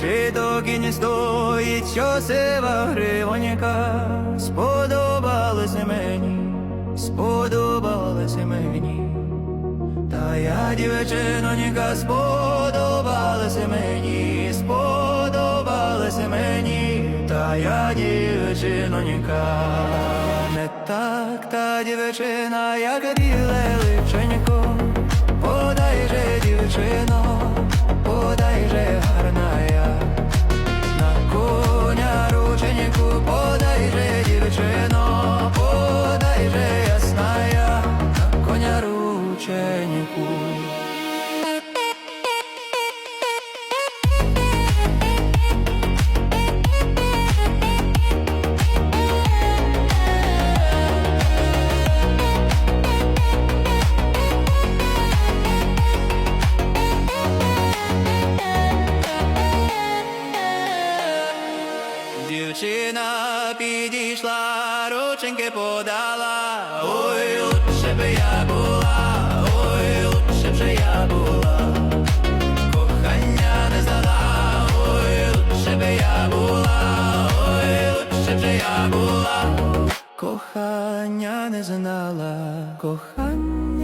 Чи то кінь стоїть, що сива гривонька, сподобалася мені, сподобалася мені. Та я дівчинонька сподобалася мені, сподобалася мені, та я дівчинонька. Не так та дівчина, як біле личенько, Дівчина підійшла, рученьки подала, ой, лучше би я була, ой, лучше б же я була, кохання не знала, ой, лучше би я була, ой, лучше б же я була, кохання не знала, кохання,